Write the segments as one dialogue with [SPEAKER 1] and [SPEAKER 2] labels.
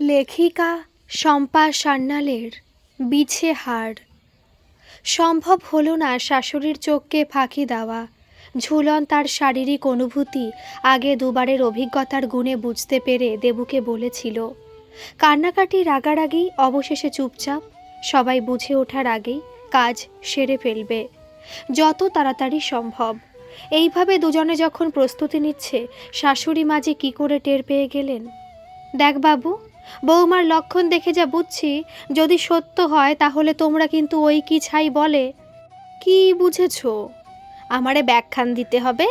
[SPEAKER 1] লেখিকা শম্পা সান্যালের বিছে হার সম্ভব হলো না শাশুড়ির চোখকে ফাঁকি দেওয়া। ঝুলন তার শারীরিক অনুভূতি আগে দুবারের অভিজ্ঞতার গুণে বুঝতে পেরে দেবুকে বলেছিল, কান্নাকাটি রাগারাগি, অবশেষে চুপচাপ। সবাই বুঝে ওঠার আগেই কাজ সেরে ফেলবে। যত তাড়াতাড়ি সম্ভব। এইভাবে দুজনে যখন প্রস্তুতি নিচ্ছে, শাশুড়ি মাঝে কি করে টের পেয়ে গেলেন? দেখ বাবু বৌমার লক্ষণ দেখে যা বুঝছি, যদি সত্য হয় তাহলে তোমরা কিন্তু ওই কি ছাই বলে। কি বুঝেছ? আমারে ব্যাখ্যান দিতে হবে?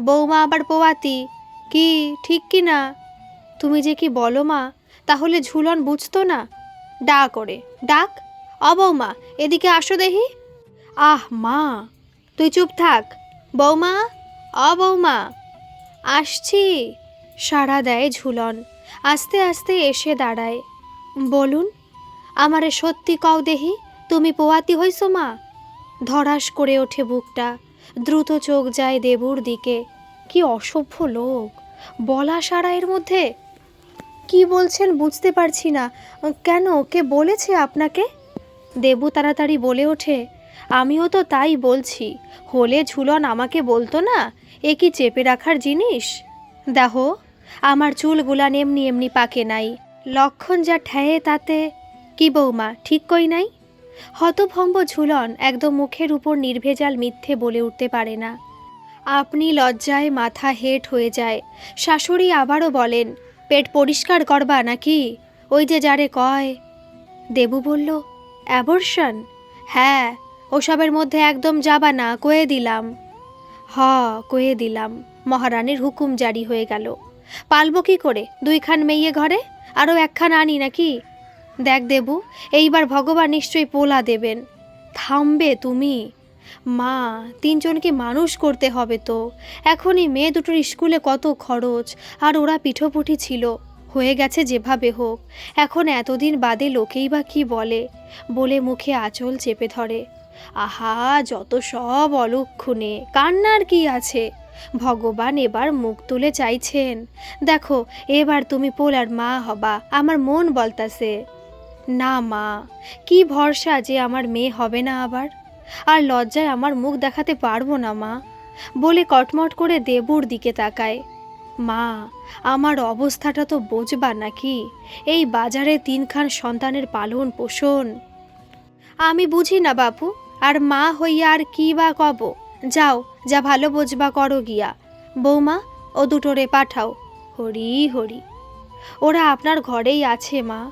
[SPEAKER 1] বৌমা আবার পোয়াতি। কি, ঠিক কি না? তুমি যে কি বলো মা, তাহলে ঝুলন বুঝতো না? ডাক করে। ডাক অবৌমা এদিকে আসো দেহি আহ মা, তুই চুপ থাক। বৌমা অবৌমা আসছি। সাড়া দেয় ঝুলন। আস্তে আস্তে এসে দাঁড়ায়। বলুন, আমারে সত্যি কও দেহি, তুমি পোয়াতি হইছো মা? ধরাস করে ওঠে বুকটা, দ্রুত চোখ যায় দেবুর দিকে। কি অসভ্য লোক, বলা সারা এর মধ্যে? কি বলছেন বুঝতে পারছি না, কেন, কে বলেছে আপনাকে? দেবু তাড়াতাড়ি বলে ওঠে, আমিও তো তাই বলছি, হলে ঝুলন আমাকে বলতো না, এ কি চেপে রাখার জিনিস? দেখো আমার চুলগুলান এমনি এমনি পাকে নাই। লক্ষণ যা ঠেয়ে তাতে, কি বৌমা, ঠিক কই নাই? হতভম্ব ঝুলন একদম মুখের উপর নির্ভেজাল মিথ্যে বলে উঠতে পারে না। আপনি লজ্জায় মাথা হেট হয়ে যায়। শাশুড়ি আবারও বলেন, পেট পরিষ্কার করবা নাকি? ওই যে যারে কয়। দেবু বলল, অ্যাবর্শন? হ্যাঁ ওসবের মধ্যে একদম যাবা না, কয়ে দিলাম। হ, কয়ে দিলাম। মহারানীর হুকুম জারি হয়ে গেল। পালবো কী করে? দুইখান মেয়ে ঘরে? আরও একখান আনি নাকি? দেখ দেবু, এইবার ভগবান নিশ্চয়ই পোলা দেবেন। থামবে তুমি। মা, তিনজনকে মানুষ করতে হবে তো। এখনই মেয়ে দুটোর স্কুলে কত খরচ, আর ওরা পিঠোপুঠি ছিল। হয়ে গেছে যেভাবে হোক, এখন এতদিন বাদে লোকেই বা কি বলে? বলে মুখে আঁচল চেপে ধরে। আহা, যত সব অলক্ষণে। কান্নার কি আছে? ভগবান এবার মুখ তুলে চাইছেন, দেখো, এবার তুমি পোলার মা হবা, আমার মন বলতাছে। না মা, কি ভরসা যে আমার মেয়ে হবে না আবার? আর লজ্জায় আমার মুখ দেখাতে পারব না মা। বলে কটমট করে দেবুর দিকে তাকায়। মা, আমার অবস্থাটা তো বোঝবা নাকি? এই বাজারে তিনখান সন্তানের পালন পোষণ। আমি বুঝি না বাপু, আর মা হইয়া আর কি বা কব? যাও, যা ভালো বোঝবা করো গিয়া। বৌমা, ও দুটোরে পাঠাও। হরি হরি। ওরা আপনার ঘরেই আছে, মা।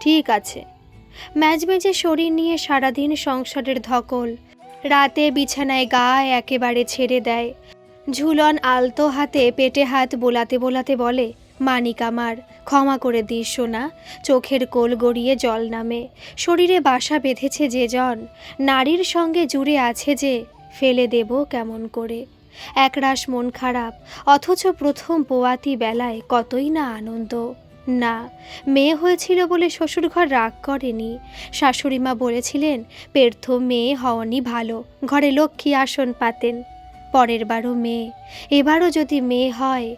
[SPEAKER 1] ঠিক আছে। ম্যাজমেজে শরীর নিয়ে সারাদিন সংসারের ধকল। রাতে বিছানায় গা একেবারে ছেড়ে দেয়। ঝুলন আলতো হাতে পেটে হাত বোলাতে বোলাতে বলে, মানিক আমার, ক্ষমা করে দিস সোনা। চোখের কোল গড়িয়ে জল নামে। শরীরে বাসা বেঁধেছে যে জন। নারীর সঙ্গে জুড়ে আছে যে ফেলে দেব কেমন করে? একরাশ মন খারাপ, অথচ প্রথম পোয়াতি বেলায় কতই না আনন্দ। না, মেয়ে হয়েছিল বলে শ্বশুরঘর রাগ করেনি। শাশুড়িমা বলেছিলেন, পের্থ মেয়ে হওয়ানি ভালো, ঘরে লক্ষ্মী আসন পাতেন। পরের বারও মেয়ে, এবারও যদি মেয়ে হয়।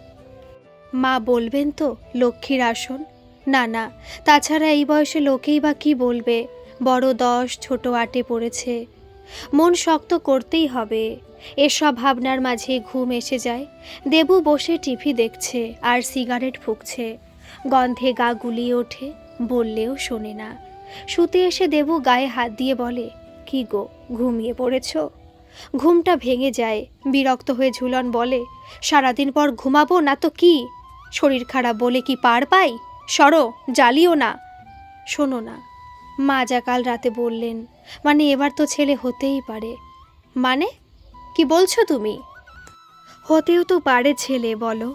[SPEAKER 1] মা বলবেন তো, লক্ষ্মীর আসন? না না, তাছাড়া এই বয়সে লোকেই বা কি বলবে? বড় দশ, ছোট আটে পড়েছে। মন শক্ত করতেই হবে। এসব ভাবনার মাঝে ঘুম এসে যায়। দেবু বসে টিভি দেখছে আর সিগারেট ফুঁকছে। গন্ধে গা গুলিয়ে ওঠে, বললেও শোনে না। শুতে এসে দেবু গায়ে হাত দিয়ে বলে, কি গো, ঘুমিয়ে পড়েছ? ঘুমটা ভেঙে যায়। বিরক্ত হয়ে ঝুলন বলে, সারাদিন পর ঘুমাবো না তো কি? শরীর খারাপ বলে কি পার পাই? সরো, জ্বালিও না। শোনো না। মা যা কাল রাতে বললেন। মানে এবার তো ছেলে হতেই পারে। মানে? কি বলছো তুমি? হতেও তো পারে ছেলে, বলো।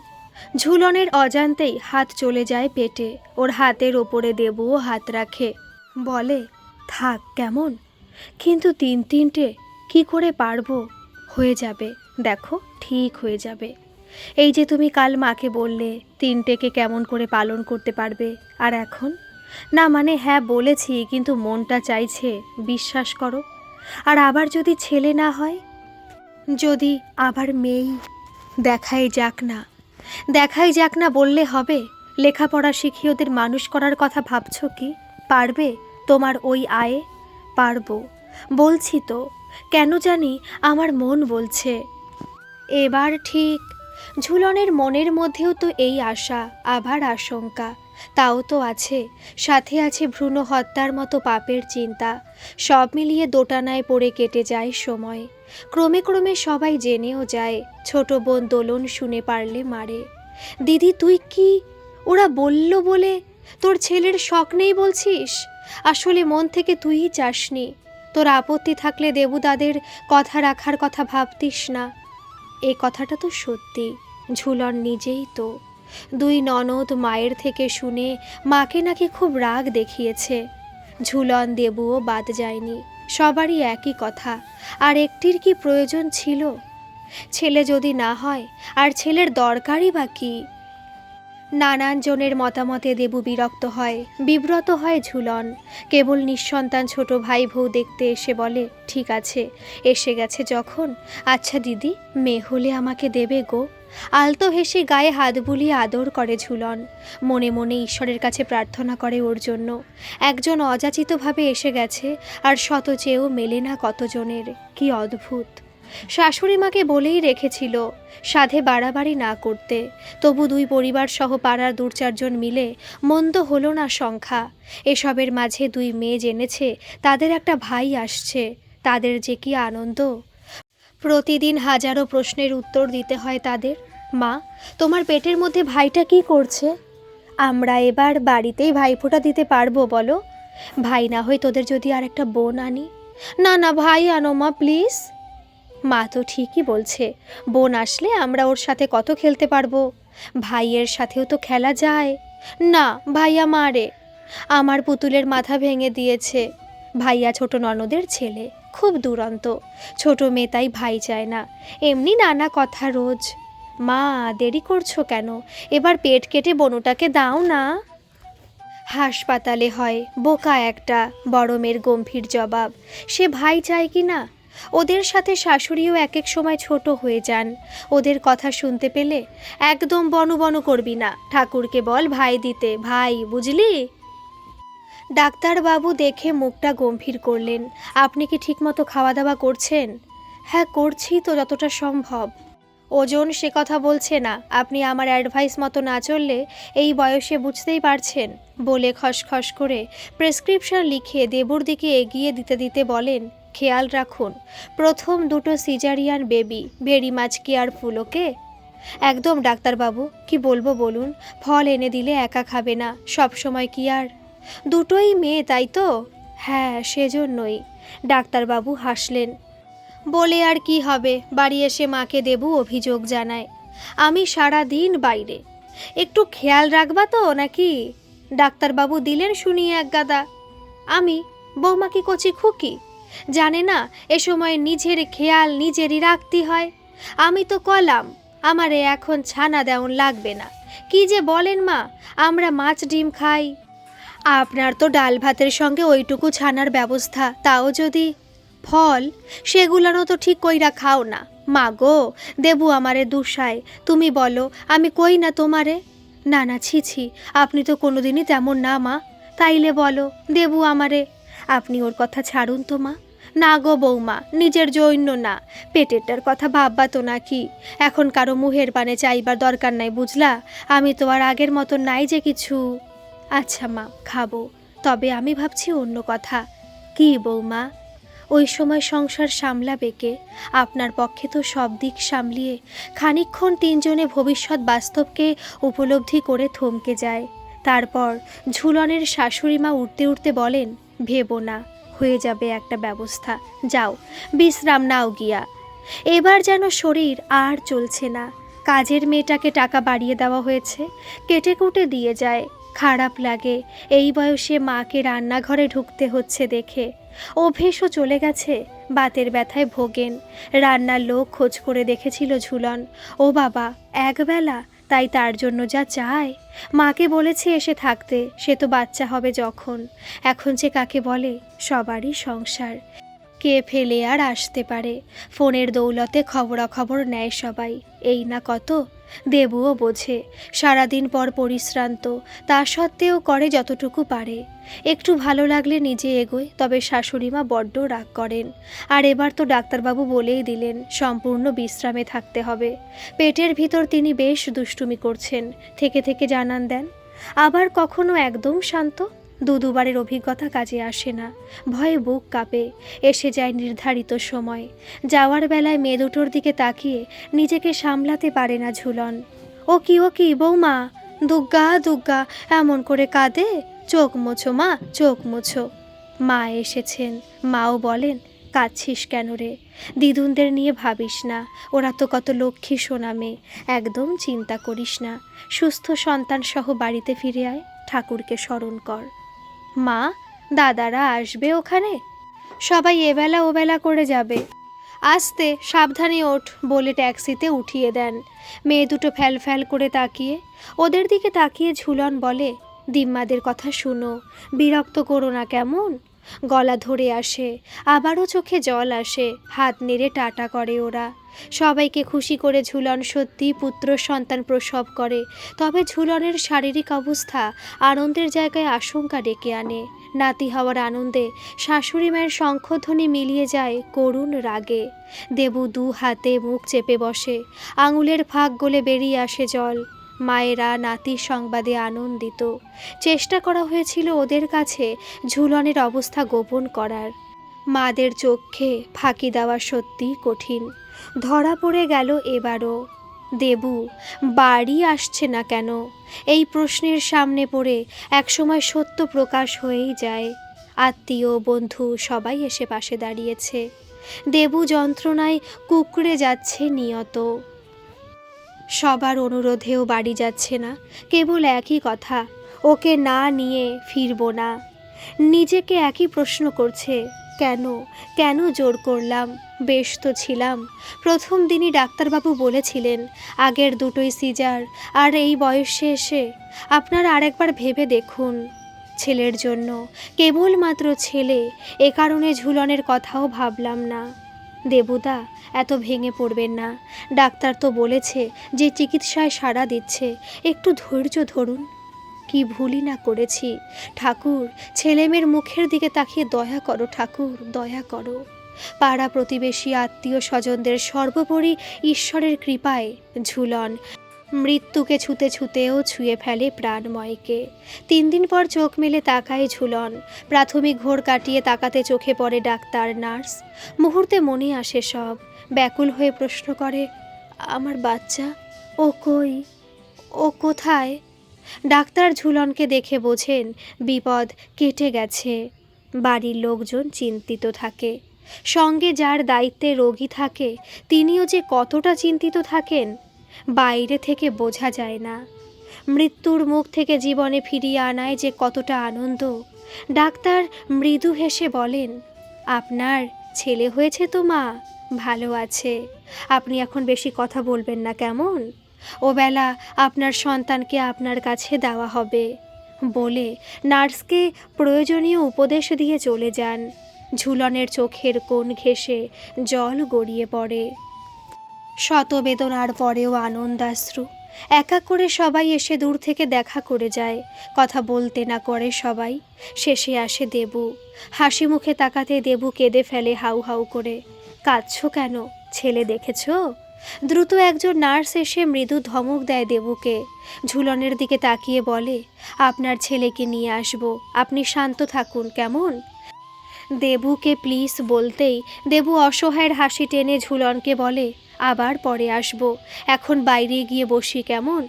[SPEAKER 1] ঝুলনের অজান্তেই হাত চলে যায় পেটে। ওর হাতের ওপরে দেবুও হাত রাখে। বলে, থাক, কেমন? কিন্তু তিন তিনটে কি করে পারব? হয়ে যাবে। দেখো, ঠিক হয়ে যাবে। এই যে তুমি কাল মাকে বললে, তিনটেকে কেমন করে পালন করতে পারবে? আর এখন? না মানে হ্যাঁ বলেছি, কিন্তু মনটা চাইছে, বিশ্বাস করো। আর আবার যদি ছেলে না হয়? যদি আবার মেয়েই? দেখাই যাক না। দেখাই যাক না বললে হবে? লেখাপড়া শিখিয়ে ওদের মানুষ করার কথা ভাবছ কি? পারবে তোমার ওই আয়ে? পারব। বলছি তো, কেন জানি আমার মন বলছে। এবার ঠিক। ঝুলনের মনের মধ্যেও তো এই আশা, আবার আশঙ্কা। তাও তো আছে। সাথে আছে ভ্রূণ হত্যার মতো পাপের চিন্তা। সব মিলিয়ে দোটানায় পড়ে কেটে যায় সময়। ক্রমে ক্রমে সবাই জেনেও যায়, ছোট বোন দোলন শুনে পারলে মারে। দিদি, তুই কি? ওরা বলল বলে? তোর ছেলের শখ নেই বলছিস? আসলে মন থেকে তুইই চাসনি। তোর আপত্তি থাকলে দেবুদাদের কথা রাখার কথা ভাবতিস না। এই কথাটা তো সত্যি, ঝুলন নিজেই তো। দুই ননদ মায়ের থেকে শুনে মাকে নাকি খুব রাগ দেখিয়েছে। ঝুলন দেবুও বাদ যায়নি, সবারই একই কথা, আর একটির কি প্রয়োজন ছিল? ছেলে যদি না হয়, আর ছেলের দরকারই বা কী? নানান জনের মতামতে দেবু বিরক্ত হয়, বিব্রত হয় ঝুলন। কেবল নিঃসন্তান ছোট ভাই বউ দেখতে এসে বলে, ঠিক আছে, এসে গেছে যখন। আচ্ছা দিদি, মেয়ে হলে আমাকে দেবে গো। আলতো হেসে গায়ে হাত বুলিয়ে আদর করে ঝুলন। মনে মনে ঈশ্বরের কাছে প্রার্থনা করে ওর জন্য। একজন অযাচিতভাবে এসে গেছে, আর শত চেয়েও মেলে না কতজনের। কি অদ্ভুত। শাশুড়ি মাকে বলেই রেখেছিল সাধে বাড়াবাড়ি না করতে। তবু দুই পরিবার সহ পাড়ার দু চারজন মিলে মন্দ হলো না সংখ্যা। এসবের মাঝে দুই মেয়ে জেনেছে, তাদের একটা ভাই আসছে, তাদের যে কি আনন্দ। প্রতিদিন হাজারো প্রশ্নের উত্তর দিতে হয় তাদের। মা, তোমার পেটের মধ্যে ভাইটা কি করছে? আমরা এবার বাড়িতেই ভাইফোঁটা দিতে পারব বলো। ভাই না হয় তোদের যদি আর একটা বোন আনি। না না, ভাই, আনো মা, প্লিজ। মা তো ঠিকই বলছে, বোন আসলে আমরা ওর সাথে কত খেলতে পারব। ভাইয়ের সাথেও তো খেলা যায়। না, ভাইয়া মারে। আমার পুতুলের মাথা ভেঙে দিয়েছে। ভাইয়া ছোট ননদের ছেলে। খুব দুরন্ত। ছোট মেয়ে তাই ভাই চায় না। এমনি নানা কথা রোজ। মা, দেরি করছ কেন? এবার পেট কেটে বনুটাকে দাও না। হাসপাতালে হয়, বোকা একটা, বড় মেয়ের গম্ভীর জবাব। সে ভাই চায় কি না? ওদের সাথে শাশুড়িও এক এক সময় ছোট হয়ে যান। ওদের কথা শুনতে পেলে একদম বনু বনু করবি না। ঠাকুরকে বল ভাই দিতে। ভাই, বুঝলি? ডাক্তারবাবু দেখে মুখটা গম্ভীর করলেন। আপনি কি ঠিকমতো খাওয়া দাওয়া করছেন? হ্যাঁ করছি তো যতটা সম্ভব। ওজন সে কথা বলছে না। আপনি আমার অ্যাডভাইস মতো না চললে এই বয়সে বুঝতেই পারছেন, বলে খসখস করে প্রেসক্রিপশন লিখে দেবুর দিকে এগিয়ে দিতে দিতে বলেন, খেয়াল রাখুন, প্রথম দুটো সিজারিয়ান বেবি, ভেরি মাছ কি আর ওকে? একদম, ডাক্তারবাবু, কি বলব বলুন, ফল এনে দিলে একা খাবে না সব সময় কি আর? দুটোই মেয়ে, তাই তো? হ্যাঁ সেজন্যই। ডাক্তারবাবু হাসলেন। বলে আর কি হবে? বাড়ি এসে মাকে দেবু অভিযোগ জানায়। আমি সারা দিন বাইরে। একটু খেয়াল রাখবা তো, নাকি? ডাক্তারবাবু দিলেন শুনিয়ে এক গাদা। আমি? বৌমা কি কচি খুকি? জানে না, এ সময় নিজের খেয়াল নিজেরই রাখতে হয়। আমি তো কলাম, আমারে এখন ছানা দেওন লাগবে না। কি যে বলেন মা, আমরা মাছ ডিম খাই। আপনার তো ডাল ভাতের সঙ্গে ওইটুকু ছানার ব্যবস্থা, তাও যদি? ফল? সেগুলানো তো ঠিক কইরা খাও না। মা গো, দেবু আমারে দুষায়। তুমি বলো, আমি কই না তোমারে? না না, ছি ছি, আপনি তো কোনোদিনই তেমন না, মা। তাইলে বলো, দেবু আমারে, আপনি ওর কথা ছাড়ুন তো, মা। না গো বৌমা, নিজের জৈন্য না। পেটেরটার কথা ভাববা তো নাকি এখন কারও মুহের পানে চাইবার দরকার নাই, বুঝলা? আমি তো আর আগের মতো নাই যে কিছু। আচ্ছা মা, খাব। তবে আমি ভাবছি অন্য কথা। কি বৌমা? ওই সময় সংসার সামলাবে কে? আপনার পক্ষে তো সব দিক সামলিয়ে খানিকক্ষণ তিনজনে ভবিষ্যৎ বাস্তবকে উপলব্ধি করে থমকে যায়। তারপর ঝুলনের শাশুড়ি মা উঠতে উঠতে বলেন, ভেবো না, হয়ে যাবে একটা ব্যবস্থা। যাও, বিশ্রাম নাও গিয়া। এবার যেন শরীর আর চলছে না। কাজের মেয়েটাকে টাকা বাড়িয়ে দেওয়া হয়েছে, কেটে কুটে দিয়ে যায়। খারাপ লাগে। এই বয়সে মাকে রান্নাঘরে ঢুকতে হচ্ছে দেখে। অভ্যেসও চলে গেছে। বাতের ব্যথায় ভোগেন। রান্নার লোক খোঁজ করে দেখেছিল ঝুলন। ও বাবা একবেলা তাই তার জন্য যা চায়? মাকে বলেছে এসে থাকতে। সে তো বাচ্চা হবে যখন। এখন যে কাকে বলে, সবারই সংসার। কে ফেলে আর আসতে পারে? ফোনের দৌলতে খবরাখবর নেয় সবাই। এই না কত? দেবুও বোঝে, সারাদিন পর পরিশ্রান্ত, তা সত্ত্বেও করে যতটুকু পারে। একটু ভালো লাগলে নিজে এগোয়, তবে শাশুড়িমা বড্ড রাগ করেন। আর এবার তো ডাক্তারবাবু বলেই দিলেন, সম্পূর্ণ বিশ্রামে থাকতে হবে। পেটের ভিতর তিনি বেশ দুষ্টুমি করছেন, থেকে থেকে জানান দেন। আবার কখনো একদম শান্ত? দু দুবারের অভিজ্ঞতা কাজে আসে না। ভয়ে বুক কাঁপে। এসে যায় নির্ধারিত সময়। যাওয়ার বেলায় মেয়ে দুটোর দিকে তাকিয়ে নিজেকে সামলাতে পারে না ঝুলন। ও কি ও কি, বৌমা? দুগ্গা দুগ্গা, এমন করে কাঁদে? চোখ মোছো, মা, চোখ মোছো। মা এসেছেন। মাও বলেন, কাঁদছিস কেন রে? দিদুনদের নিয়ে ভাবিস না। ওরা তো কত লক্ষ্মী সোনা মেয়ে। একদম চিন্তা করিস না। সুস্থ সন্তান সহ বাড়িতে ফিরে আয়। ঠাকুরকে স্মরণ কর। মা, দাদারা আসবে ওখানে? সবাই এবেলা ওবেলা করে যাবে। আসতে সাবধানে ওঠ, বলে ট্যাক্সিতে উঠিয়ে দেন। মেয়ে দুটো ফ্যাল ফ্যাল করে তাকিয়ে, ওদের দিকে তাকিয়ে ঝুলন বলে, দিম্মাদের কথা শুনো, বিরক্ত করো না কেমন? গলা ধরে আসে, আবারও চোখে জল আসে, হাত নেড়ে টাটা করে ওরা। সবাইকে খুশি করে ঝুলন সত্যি পুত্র সন্তান প্রসব করে, তবে ঝুলনের শারীরিক অবস্থা আনন্দের জায়গায় আশঙ্কা ডেকে আনে। নাতি হওয়ার আনন্দে শাশুড়ি মায়ের শঙ্খধ্বনি মিলিয়ে যায় করুণ রাগে। দেবু দু হাতে মুখ চেপে বসে, আঙুলের ফাঁক গলে বেরিয়ে আসে জল। মায়েরা নাতির সংবাদে আনন্দিত। চেষ্টা করা হয়েছিল ওদের কাছে ঝুলনের অবস্থা গোপন করার। মাদের চোখে ফাঁকি দেওয়া সত্যিই কঠিন। ধরা পড়ে গেল এবারও। দেবু, বাড়ি আসছে না কেন? এই প্রশ্নের সামনে পড়ে একসময় সত্য প্রকাশ হয়েই যায়। আত্মীয়, বন্ধু সবাই এসে পাশে দাঁড়িয়েছে। দেবু যন্ত্রণায় কুকড়ে যাচ্ছে নিয়ত। সবার অনুরোধেও বাড়ি যাচ্ছে না। কেবল একই কথা, ওকে না নিয়ে ফিরবো না। নিজেকে একই প্রশ্ন করছে, কেন কেন জোর করলাম? বেশ তো ছিলাম। প্রথম দিনই ডাক্তারবাবু বলেছিলেন, আগের দুটোই সিজার, আর এই বয়সে এসে আপনারা আরেকবার ভেবে দেখুন ছেলের জন্য। কেবলমাত্র ছেলে, এ কারণে ঝুলনের কথাও ভাবলাম না। দেবুদা এত ভেঙে পড়বেন না। ডাক্তার তো বলেছে যে চিকিৎসায় সাড়া দিচ্ছে। একটু ধৈর্য ধরুন। কি ভুলি না করেছি। ঠাকুর, ছেলেমেয়ের মুখের দিকে তাকিয়ে দয়া করো ঠাকুর, দয়া করো। পাড়া প্রতিবেশী, আত্মীয় স্বজনদের সর্বোপরি ঈশ্বরের কৃপায় ঝুলন। মৃত্যুকে ছুতে ছুতেও ছুঁয়ে ফেলে প্রাণময়কে। তিন দিন পর চোখ মেলে তাকায় ঝুলন। প্রাথমিক ঘোর কাটিয়ে তাকাতে চোখে পড়ে ডাক্তার, নার্স। মুহূর্তে মনে আসে সব। ব্যাকুল হয়ে প্রশ্ন করে, আমার বাচ্চা, ও কই? ও কোথায়? ডাক্তার ঝুলনকে দেখে বোঝেন, বিপদ কেটে গেছে। বাড়ির লোকজন চিন্তিত থাকে। সঙ্গে যার দায়িত্বে রোগী থাকে, তিনিও যে কতটা চিন্তিত থাকেন বাইরে থেকে বোঝা যায় না। মৃত্যুর মুখ থেকে জীবনে ফিরিয়ে আনায় যে কতটা আনন্দ। ডাক্তার মৃদু হেসে বলেন, আপনার ছেলে হয়েছে তো মা, ভালো আছে। আপনি এখন বেশি কথা বলবেন না কেমন? ও বেলা আপনার সন্তানকে আপনার কাছে দেওয়া হবে। বলে নার্সকে প্রয়োজনীয় উপদেশ দিয়ে চলে যান। ঝুলনের চোখের কোণ ঘেঁষে জল গড়িয়ে পড়ে। শত বেদনার পরেও আনন্দাশ্রু। একা করে সবাই এসে দূর থেকে দেখা করে যায়। কথা বলতে না করে সবাই। শেষে আসে দেবু। হাসি মুখে তাকাতে দেবু কেঁদে ফেলে হাউ হাউ করে। কাঁদছ কেন? ছেলে দেখেছ? দ্রুত একজন নার্স এসে মৃদু ধমক দেয় দেবুকে। ঝুলনের দিকে তাকিয়ে বলে, আপনার ছেলেকে নিয়ে আসব। আপনি শান্ত থাকুন, কেমন? দেবুকে প্লিজ বলতেই দেবু অসহায়ের হাসি টেনে ঝুলনকে বলে আবার পরে আসব। এখন বাইরে গিয়ে বসি কেমন?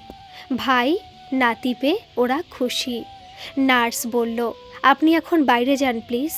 [SPEAKER 1] ভাই, নাতি পেয়ে ওরা খুশি। নার্স বলল, আপনি এখন বাইরে যান প্লিজ।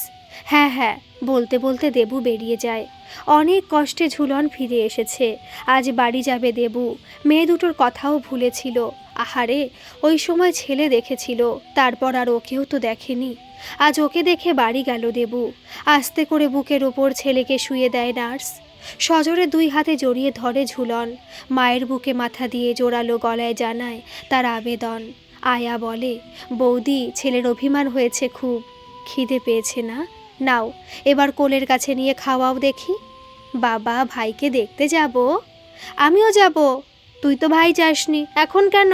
[SPEAKER 1] হ্যাঁ হ্যাঁ। বলতে বলতে দেবু বেরিয়ে যায়। অনেক কষ্টে ঝুলন ফিরে এসেছে। আজ বাড়ি যাবে দেবু। মেয়ে দুটোর কথাও ভুলেছিল আহারে, ওই সময় ছেলে দেখেছিল। তারপর আর ওকেও তো দেখেনি। আজ ওকে দেখে বাড়ি গেল দেবু। আস্তে করে বুকের ওপর ছেলেকে শুয়ে দেয় নার্স। সজোরে দুই হাতে জড়িয়ে ধরে ঝুলন। মায়ের বুকে মাথা দিয়ে জোরালো গলায় জানায় তার আবেদন। আয়া বলে, বৌদি, ছেলের অভিমান হয়েছে খুব। খিদে পেয়েছে না? নাও, এবার কোলের কাছে নিয়ে খাওয়াও দেখি। বাবা, ভাইকে দেখতে যাব? আমিও যাব। তুই তো ভাই যাসনি এখন কেন?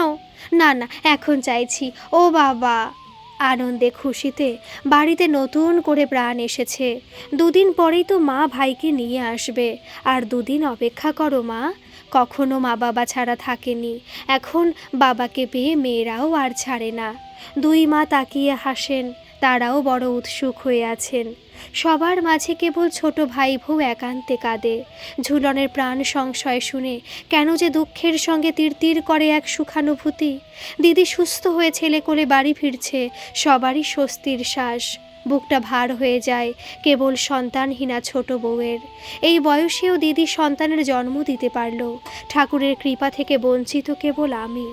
[SPEAKER 1] না না, এখন চাইছি। ও বাবা। আনন্দে খুশিতে বাড়িতে নতুন করে প্রাণ এসেছে। দুদিন পরেই তো মা ভাইকে নিয়ে আসবে। আর দুদিন অপেক্ষা করো মা, কখনো মা বাবা ছাড়া থাকেনি। এখন বাবাকে পেয়ে মেয়েরাও আর ছাড়ে না। দুই মা তাকিয়ে হাসেন। তারাও বড় উৎসুক হয়ে আছেন। সবার মাঝে কেবল ছোট ভাই বউ একান্তে কাঁদে। ঝুলনের প্রাণ সংশয় শুনে, কেন যে দুঃখের সঙ্গে তীর করে এক সুখানুভূতি? দিদি সুস্থ হয়ে ছেলে কোলে বাড়ি ফিরছে, সবারই স্বস্তির শ্বাস। বুকটা ভার হয়ে যায়, কেবল সন্তানহীনা ছোট বউয়ের। এই বয়সেও দিদি সন্তানের জন্ম দিতে পারল। ঠাকুরের কৃপা থেকে বঞ্চিত কেবল আমি।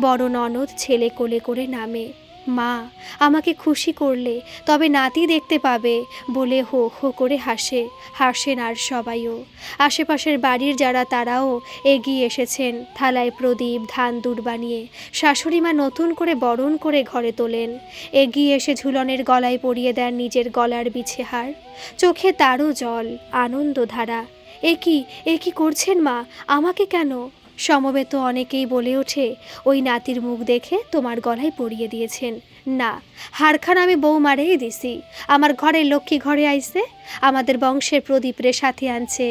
[SPEAKER 1] বড় ননদ ছেলে কোলে করে নামে। মা, আমাকে খুশি করলে, তবে নাতি দেখতে পাবে, বলে হো হো করে হাসে, হাসেন আর সবাইও। আশেপাশের বাড়ির যারা তারাও এগিয়ে এসেছেন, থালায় প্রদীপ, ধান দূর বানিয়ে, শাশুড়ি মা নতুন করে বরণ করে ঘরে তোলেন। এগিয়ে এসে ঝুলনের গলায় পরিয়ে দেন নিজের গলার বিছে হার। চোখে তারও জল, আনন্দধারা। এ কি এ কি করছেন মা? আমাকে কেন? সমবেত অনেকেই বলে ওঠে, ওই নাতির মুখ দেখে তোমার গলায় পরিয়ে দিয়েছেন। না, হারখান আমি বউ মারেই দিছি। আমার ঘরে লক্ষ্মী ঘরে আইছে, আমাদের বংশের প্রদীপ রে সাথে আনছে।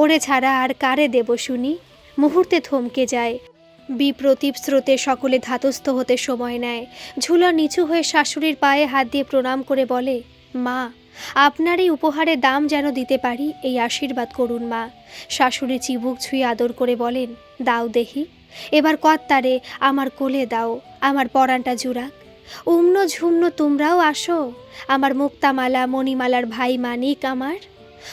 [SPEAKER 1] ওরে ছাড়া আর কারে দেব শুনি? মুহূর্তে থমকে যায়। বিপ্রতীপ স্রোতে সকলে ধাতস্থ হতে সময় নেয়। ঝুলা নিচু হয়ে শাশুড়ির পায়ে হাত দিয়ে প্রণাম করে বলে, মা আপনার এই উপহারের দাম যেন দিতে পারি, এই আশীর্বাদ করুন মা। শাশুড়ি চিবুক ছুঁয়ে আদর করে বলেন, দাও দেহি। এবার কর্তারে আমার কোলে দাও, আমার পরানটা জুড়াক। উম্ন ঝুমনো তোমরাও আসো, আমার মুক্তামালা, মণিমালার ভাই মানিক আমার।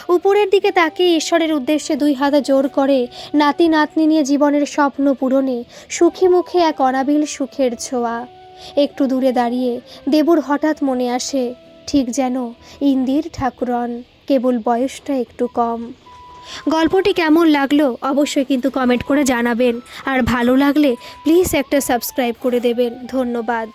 [SPEAKER 1] উপরের দিকে তাকে ঈশ্বরের উদ্দেশ্যে দুই হাতে জোর করে নাতি নাতনি নিয়ে জীবনের স্বপ্ন পূরণে সুখী মুখে এক অনাবিল সুখের ছোঁয়া। একটু দূরে দাঁড়িয়ে দেবুর হঠাৎ মনে আসে ঠিক যেন ইন্দির ঠাকুরন, কেবল বয়সটা একটু কম। গল্পটি কেমন লাগল অবশ্যই কিন্তু কমেন্ট করে জানাবেন। আর ভালো লাগলে প্লিজ একটা সাবস্ক্রাইব করে দেবেন। ধন্যবাদ।